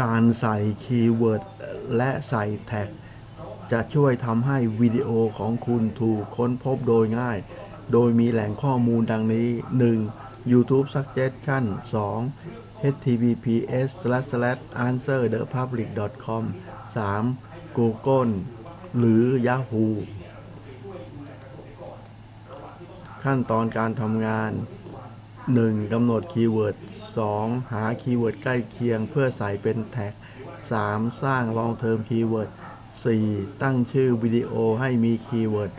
การใส่คีย์เวิร์ดและใส่แท็ก จะช่วยทำให้วิดีโอของคุณถูกค้นพบโดยง่าย โดยมีแหล่งข้อมูลดังนี้ 1. YouTube Suggestion 2. https answerthepublic.com 3. Google หรือ Yahoo ขั้นตอนการทำงาน 1. กำหนดคีย์เวิร์ด 2. หาคีย์เวิร์ดใกล้เคียงเพื่อใส่เป็นแท็ก 3. สร้างลองเทอมคีย์เวิร์ด 4. ตั้งชื่อวิดีโอให้มีคีย์เวิร์ด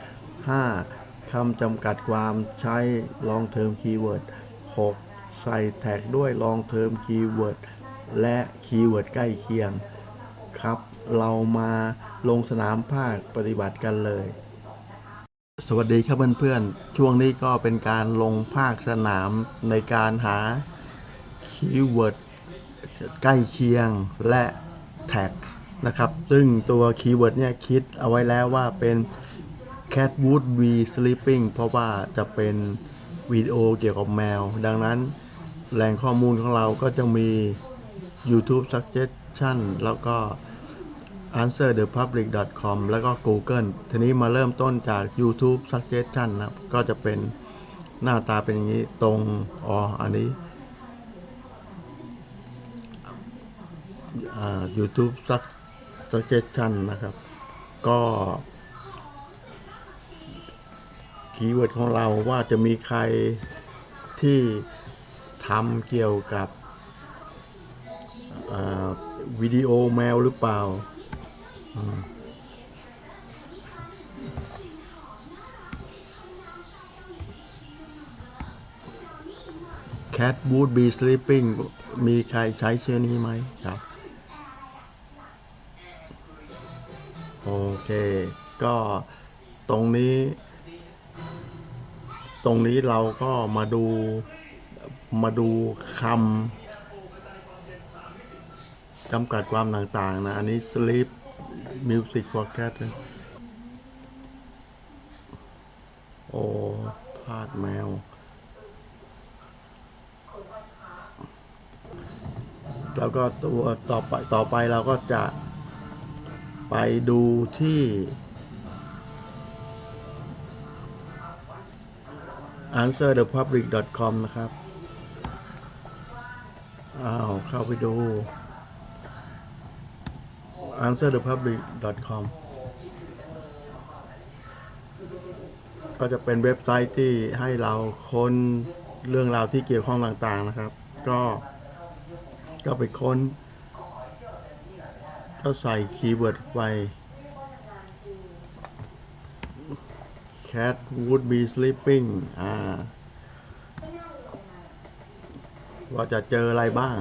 5. คำจำกัดความใช้ลองเทอมคีย์เวิร์ด 6. ใส่แท็กด้วยลองเทอมคีย์เวิร์ดและคีย์เวิร์ดใกล้เคียง ครับ เรามาลงสนามภาคปฏิบัติกันเลย สวัสดีครับเพื่อนๆ ช่วงนี้ก็เป็นการลงภาคสนามในการหา คีย์เวิร์ดใกล้เคียงและแท็กนะครับซึ่งตัวคีย์เวิร์ดเนี่ยคิดเอาไว้แล้วว่าเป็น cat would be sleeping เพราะว่าจะเป็นวิดีโอเกี่ยวกับแมว ดังนั้นแหล่งข้อมูลของเราก็จะมี YouTube suggestion แล้วก็ answerthepublic.com แล้วก็ Google ทีนี้มาเริ่มต้นจาก YouTube suggestion นะก็จะเป็นหน้าตาเป็นอย่างนี้ตรงอ๋ออันนี้ อ่า YouTube Sug- suggestion นะครับ ก็คีย์เวิร์ดของเราว่าจะมีใครที่ทำเกี่ยวกับวิดีโอแมวหรือเปล่า Cat would be sleeping มีใครใช้ชื่อนี้ไหมครับ โอเค ก็ตรงนี้ ตรงนี้เราก็มาดูมาดูคำจำกัดความต่างๆ นะ อันนี้ sleep music for cat โอ้ทาดแมว แล้วก็ตัวต่อไปต่อไปเราก็จะ ไปดูที่ answerthepublic.com นะครับ อ้าว เข้าไปดู answerthepublic.com ก็จะเป็นเว็บไซต์ที่ให้เราค้นเรื่องราวที่เกี่ยวข้องต่างๆนะครับ ก็ก็ไปค้น ก็ใส่คีย์เวิร์ดไป cat would be sleeping อ่า ว่าจะเจออะไรบ้าง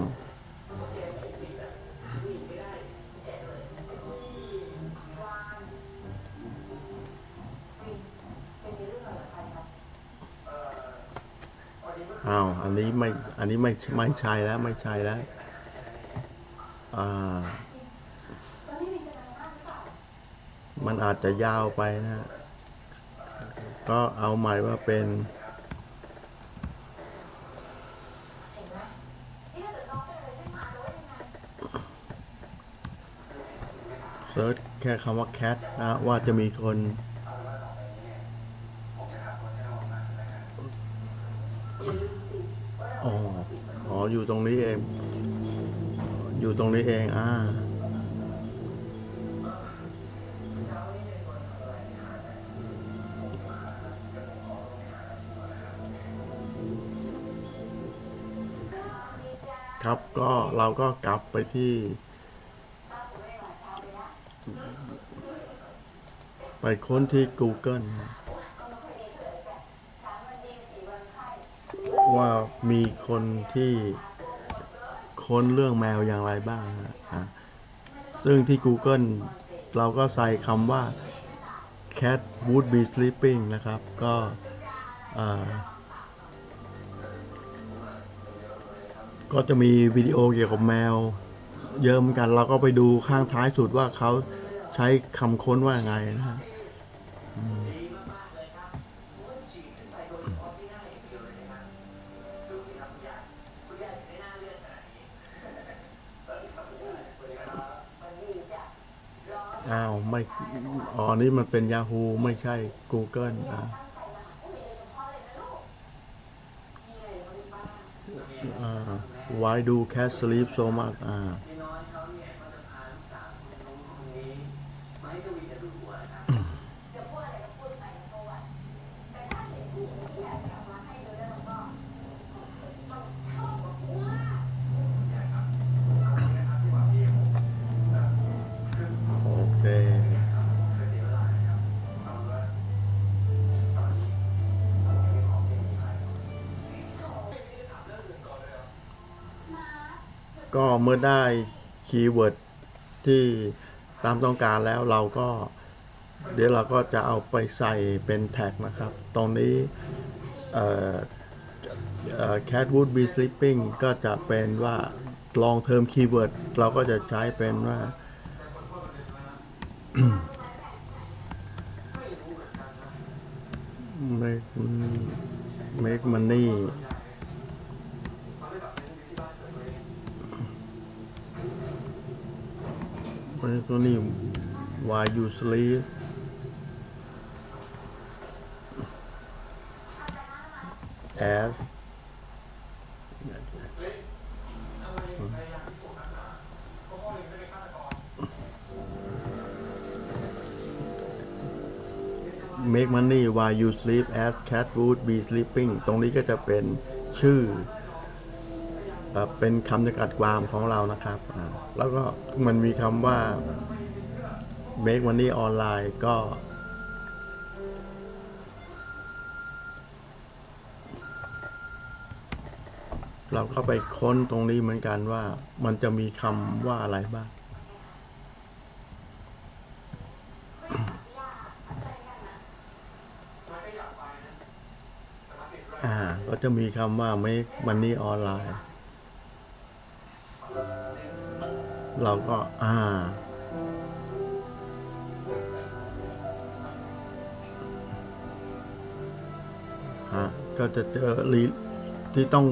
อ้าว อันนี้ไม่ อันนี้ไม่ ไม่ใช่แล้ว ไม่ใช่แล้ว อ่า มันอาจจะยาวไปนะ ก็เอาใหม่ว่าเป็น เซิร์ชแค่คำว่า cat นะ ว่าจะมีคนอ๋ออ๋ออยู่ตรงนี้เอง อยู่ตรงนี้เอง อ่า ครับ ก็เราก็กลับไปที่ ไปค้นที่ Google ว่ามีคนที่ค้นเรื่องแมวอย่างไรบ้างนะอะซึ่งที่ Google เราก็ใส่คำว่า cat would be sleeping นะครับ ก็อ่า ก็จะมีวิดีโอเกี่ยวกับแมว เยอะเหมือนกันเราก็ไปดูข้างท้ายสุดว่าเขาใช้คำค้นว่าไงนะอ้าว ไม่ อ๋อ นี่มันเป็น Yahoo ไม่ใช่ Google อะ uh, why do cats sleep so much? Uh, ก็เมื่อได้คีย์เวิร์ดที่ตามต้องการแล้วเราก็ เดี๋ยวเราก็จะเอาไปใส่เป็นแท็กนะครับ ตรงนี้เอ่อเอ่อ cat would be sleeping ก็จะเป็นว่า long term keyword เราก็จะใช้เป็นว่า make make money มันก็นี่ why you sleep as เม k มันนี่ why you sleep as cat would be sleeping ตรงนี้ก็จะเป็นชื่อ เป็นคำจำกัดความของเรานะครับ แล้วก็มันมีคำว่า make money online ก็ เราก็ไปค้นตรงนี้เหมือนกันว่ามันจะมีคำว่าอะไรบ้างอ่าก็จะมีคำว่า make money online เราก็อ่า ฮะ ก็จะเจอรีที่ต้อง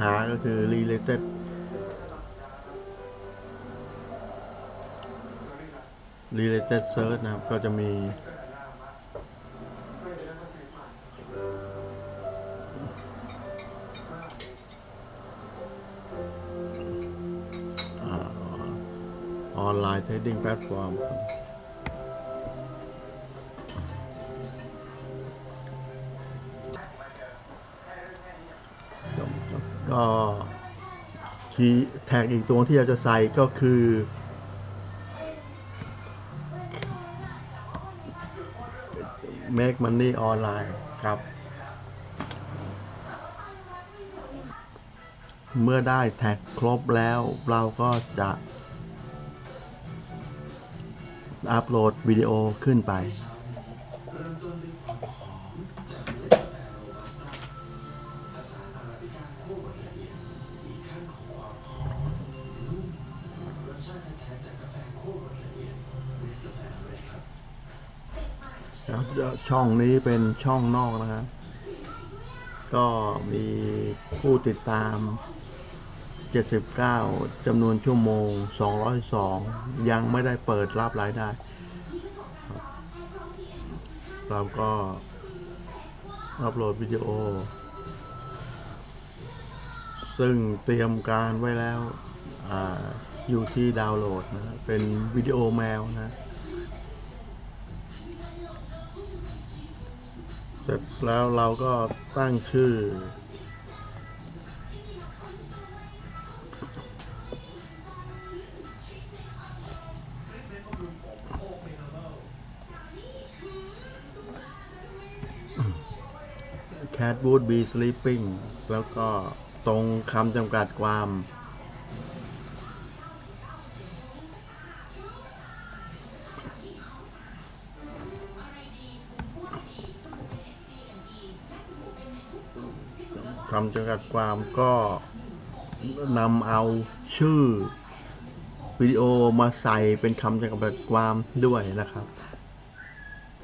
หาก็คือ related related search นะครับ ก็จะมี ออนไลน์เทรดดิ้งแพลตฟอร์มก็คีย์แท็กอีกตัวที่เราจะใส่ก็คือ make money online ครับ เมื่อได้แท็กครบแล้วเราก็จะ อัปโหลดวิดีโอขึ้นไป ช่องนี้เป็นช่องนอกนะครับ ก็มีผู้ติดตาม 79จำนวนชั่วโมง 202 ยังไม่ได้เปิดรับรายได้ครับเราก็อัปโหลดวิดีโอ ซึ่งเตรียมการไว้แล้วออยู่ที่ดาวน์โหลดนะ เป็นวิดีโอแมวนะ เสร็จแล้วเราก็ตั้งชื่อ Cat would be sleeping แล้วก็ตรงคำจำกัดความ คำจำกัดความก็นำเอาชื่อวิดีโอมาใส่เป็นคำจำกัดความด้วยนะครับ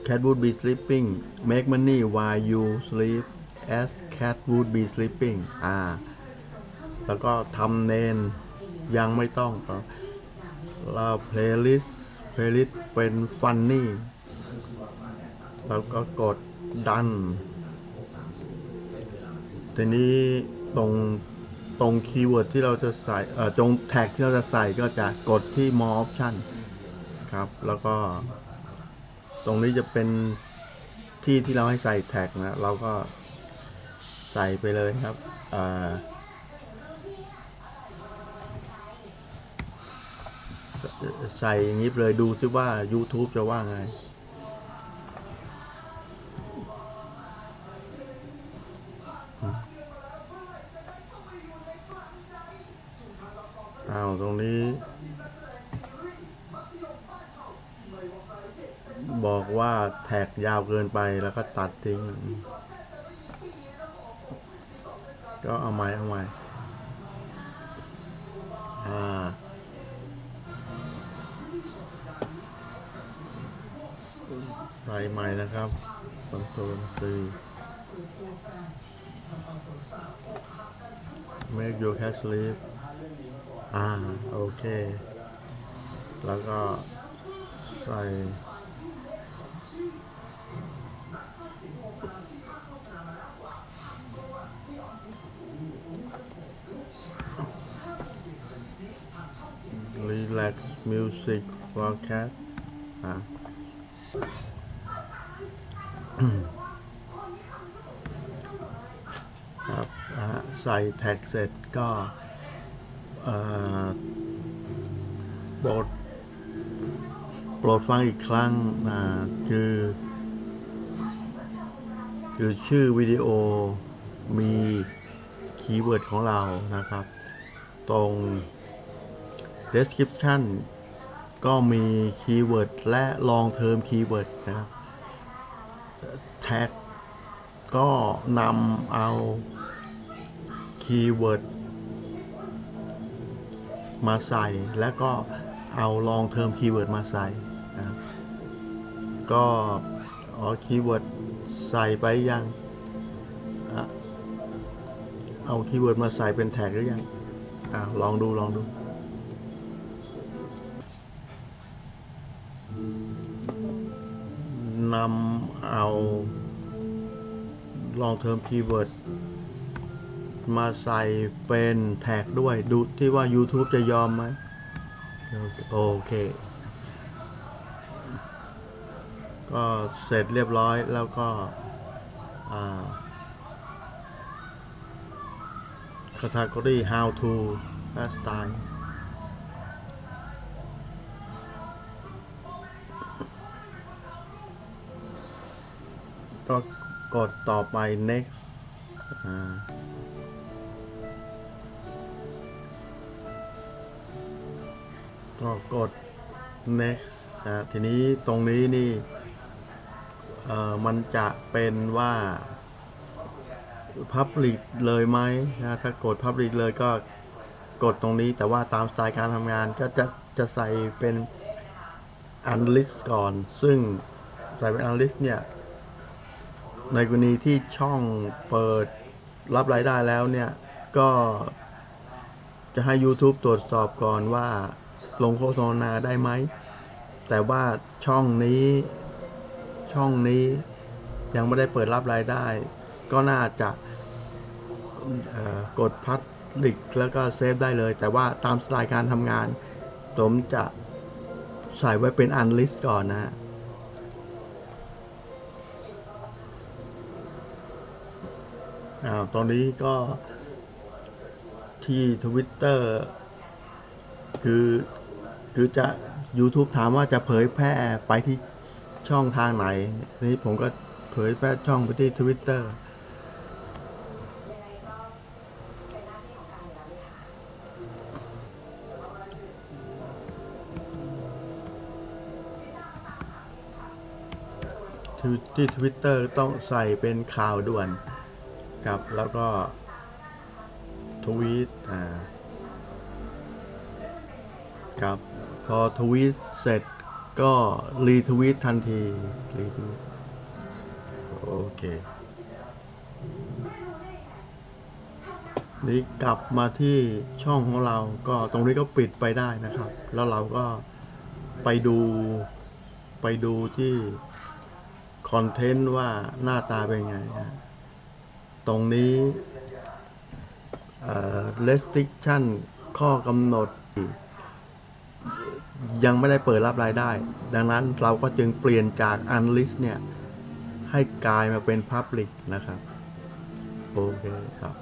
Cat would be sleeping make money while you sleep as cat would be sleeping อ่า แล้วก็ทำเนนยังไม่ต้องเรา playlist เพลย์ลิสเป็นฟันนี่แล้วก็กดดัน ทีนี้ตรงตรงคีย์เวิร์ดที่เราจะใส่เอ่อตรงแท็กที่เราจะใส่ก็จะกดที่ more option ครับ แล้วก็ ตรงนี้จะเป็นที่ที่เราให้ใส่แท็กนะ เราก็ ใส่ไปเลยครับใส่อย่างนี้ไปเลยดูซิว่า YouTube จะว่าไง อ้าว ตรงนี้ บอกว่าแท็กยาวเกินไปแล้วก็ตัดทิ้ง ก็เอาไม้เอาไม้อ่าใส่ใหม่นะครับคอนโซลซี make your cat sleep อ่า โอเค แล้วก็ใส่ relax music for cat อะครับอะใส่แท็กเสร็จก็เอ่อโปรดโปรดฟังอีกครั้งนะคือคือชื่อวิดีโอมีคีย์เวิร์ดของเรานะครับ ตรง description ก็มีคีย์เวิร์ดและ long term คีย์เวิร์ดนะครับแท็กก็นำเอาคีย์เวิร์ดมาใส่ และก็เอา long term คีย์เวิร์ดมาใส่นะก็อ๋อคีย์เวิร์ดใส่ไปยัง เอาคีย์เวิร์ดมาใส่เป็นแท็กหรือยังอ่าลองดูลองดู นำเอา long term keyword มาใส่เป็นแท็กด้วยดูที่ว่า YouTube จะยอมไหมโอเค ก็เสร็จเรียบร้อยแล้วก็อ่า category how to และ style ก็กดต่อไป next อ่าก็กด next นะทีนี้ตรงนี้นี่อ่อมันจะเป็นว่า Public เลยไหมนะถ้ากด Public เลยก็กดตรงนี้แต่ว่าตามสไตล์การทำงานก็จะจะใส่เป็น Unlist ก่อน ซึ่งใส่เป็น Unlist เนี่ย ในกรณีที่ช่องเปิดรับรายได้แล้วเนี่ย ก็จะให้ YouTube ตรวจสอบก่อนว่าลงโฆษณาได้ไหม แต่ว่าช่องนี้ช่องนี้ยังไม่ได้เปิดรับรายได้ ก็น่าจะกดพัดลิกแล้วก็เซฟได้เลย แต่ว่าตามสไตล์การทำงาน ผมจะใส่ไว้เป็น unlist ก่อนนะ อ้าวตอนนี้ก็ที่ทวิตเตอร์คือคือจะ YouTube ถามว่าจะเผยแพร่ไปที่ช่องทางไหน นี่ผมก็เผยแพร่ช่องไปที่ทวิตเตอร์ทวเลยค่ะที่ที่ทวิตเตอร์ต้องใส่เป็นข่าวด่วน ครับแล้วก็ทวีตอ่าครับพอทวีตเสร็จก็รีทวีตทันทีรีทวีตโอเค นี่กลับมาที่ช่องของเราก็ตรงนี้ก็ปิดไปได้นะครับ แล้วเราก็ไปดูไปดูที่คอนเทนต์ว่าหน้าตาเป็นไงฮะ ตรงนี้ restriction ข้อกำหนด ยังไม่ได้เปิดรับรายได้ ดังนั้นเราก็จึงเปลี่ยนจาก unlist เนี่ย ให้กลายมาเป็น public นะครับ โอเคครับ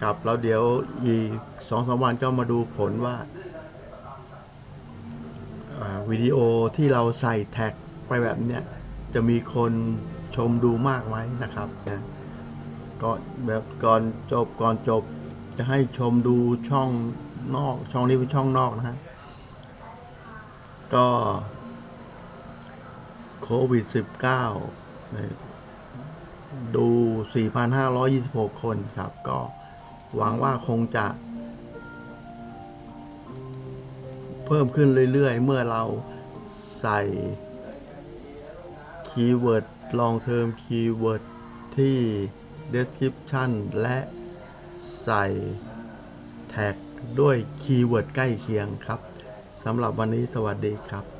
ครับแล้วเดี๋ยวอีกสองสามวันก็มาดูผลว่าอ่าวิดีโอที่เราใส่แท็กไปแบบเนี้ยจะมีคนชมดูมากไหมนะครับนะ ก็แบบก่อนจบก่อนจบ จะให้ชมดูช่องนอก ช่องนี้เป็นช่องนอกนะฮะก็โควิด 19เนี่ยดู 4,526 คนครับ ก็หวังว่าคงจะ เพิ่มขึ้นเรื่อยๆ เมื่อเราใส่คีย์เวิร์ด long term คีย์เวิร์ดที่ description และใส่แท็กด้วยคีย์เวิร์ดใกล้เคียงครับสำหรับวันนี้สวัสดีครับ